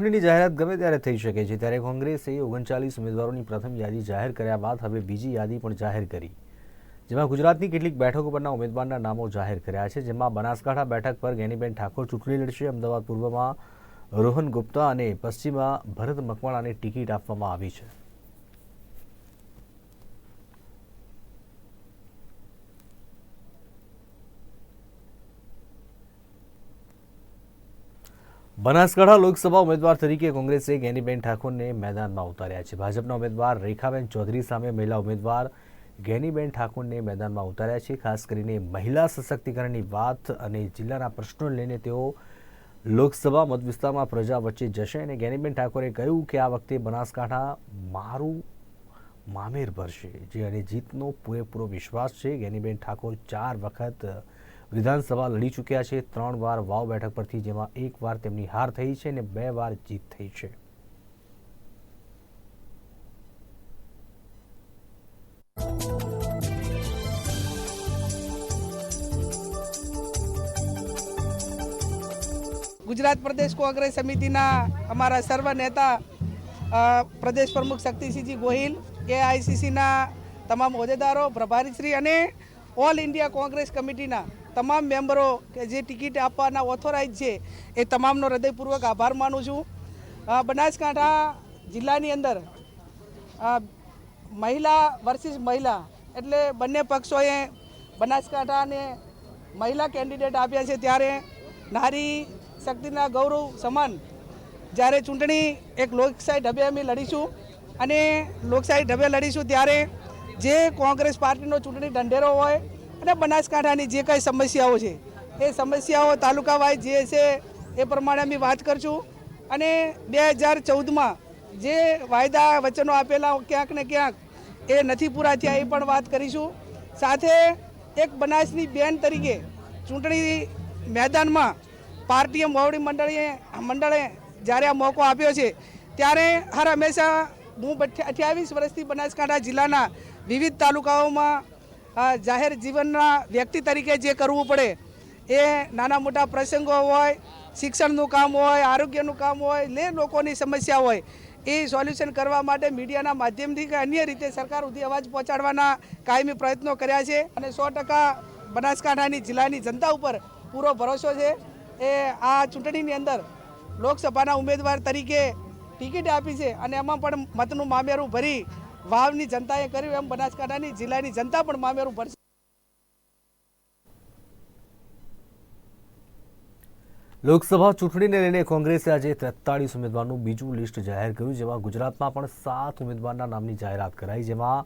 ચૂંટણીની જાહેરાત ગમે ત્યારે થઈ શકે છે, ત્યારે કોંગ્રેસે ઓગણચાલીસ ઉમેદવારોની પ્રથમ યાદી જાહેર કર્યા બાદ હવે બીજી યાદી પણ જાહેર કરી. જેમાં ગુજરાતની કેટલીક બેઠકો પરના ઉમેદવારના નામો જાહેર કર્યા છે, જેમાં બનાસકાંઠા બેઠક પર ગેનીબેન ઠાકોર ચૂંટણી લડશે, અમદાવાદ પૂર્વમાં રોહન ગુપ્તા અને પશ્ચિમમાં ભરત મકવાણાને ટિકિટ આપવામાં આવી છે. બનાસકાંઠા લોકસભા ઉમેદવાર તરીકે કોંગ્રેસે ગેનીબેન ઠાકોરને મેદાનમાં ઉતાર્યા છે. ભાજપના ઉમેદવાર રેખાબેન ચૌધરી સામે મહિલા ઉમેદવાર ગેનીબેન ઠાકોરને મેદાનમાં ઉતાર્યા છે. ખાસ કરીને મહિલા સશક્તિકરણની વાત અને જિલ્લાના પ્રશ્નો લઈને તેઓ લોકસભા મતવિસ્તારમાં પ્રજા વચ્ચે જશે અને ગેનીબેન ઠાકોરે કહ્યું કે આ વખતે બનાસકાંઠા મારું મામેર ભરશે. જે અને જીતનો પૂરેપૂરો વિશ્વાસ છે. ગેનીબેન ઠાકોર ચાર વખત વિધાનસભા લડી ચૂક્યા છે. ત્રણ વાર વાવ બેઠક પરથી જેમાં એક વાર તેમની હાર થઈ છે અને બે વાર જીત થઈ છે. ગુજરાત પ્રદેશ કોંગ્રેસ સમિતિના અમારા સર્વ નેતા પ્રદેશ પ્રમુખ શક્તિસિંહજી ગોહિલ એઆઈસીસીના તમામ હોદ્દેદારો, પ્રભારીશ્રી અને ઓલ ઇન્ડિયા કોંગ્રેસ કમિટીના તમામ મેમ્બરો કે જે ટિકિટ આપવાના ઓથોરાઇઝ છે, એ તમામનો હૃદયપૂર્વક આભાર માનું છું. બનાસકાંઠા જિલ્લાની અંદર મહિલા વર્સિસ મહિલા, એટલે બંને પક્ષોએ બનાસકાંઠાને મહિલા કેન્ડિડેટ આપ્યા છે ત્યારે નારી શક્તિના ગૌરવ સમાન. જ્યારે ચૂંટણી એક લોકશાહી ઢબે અમે લડીશું અને લોકશાહી ઢબે લડીશું ત્યારે જે કોંગ્રેસ પાર્ટીનો ચૂંટણી ઢંઢેરો હોય અને બનાસકાંઠાની જે કંઈ સમસ્યાઓ છે, એ સમસ્યાઓ તાલુકા વાઇઝ જે છે, એ પ્રમાણે અમે વાત કરશું. અને બે હજાર ચૌદમાં જે વાયદા વચનો આપેલા ક્યાંક ને ક્યાંક, એ નથી પૂરા થયા, એ પણ વાત કરીશું. સાથે એક બનાસની બેન તરીકે ચૂંટણી મેદાનમાં પાર્ટીએ મોવડી મંડળીએ, મંડળે જ્યારે આ મોકો આપ્યો છે, ત્યારે હર હંમેશા હું અઠ્યાવીસ વર્ષથી બનાસકાંઠા જિલ્લાના વિવિધ તાલુકાઓમાં જાહેર જીવનના વ્યક્તિ તરીકે જે કરવું પડે એ નાના મોટા પ્રસંગો હોય, શિક્ષણનું કામ હોય, આરોગ્યનું કામ હોય, લે લોકોની સમસ્યા હોય, એ સોલ્યુશન કરવા માટે મીડિયાના માધ્યમથી કે અન્ય રીતે સરકાર સુધી અવાજ પહોંચાડવાના કાયમી પ્રયત્નો કર્યા છે અને સો ટકા બનાસકાંઠાની જિલ્લાની જનતા ઉપર પૂરો ભરોસો છે. એ આ ચૂંટણીની અંદર લોકસભાના ઉમેદવાર તરીકે ટિકિટ આપી છે અને એમાં પણ મતનું મામેરું ભરી વાવની જનતાએ કર્યું એમ બનાસકાંઠાની જિલ્લાની જનતા પણ મામેરું ભરશે. લોકસભા ચૂંટણીને લઈને કોંગ્રેસે આજે ત્રેતાળીસ ઉમેદવારનું બીજું લિસ્ટ જાહેર કર્યું, જેમાં ગુજરાતમાં પણ સાત ઉમેદવારના નામની જાહેરાત કરાઈ, જેમાં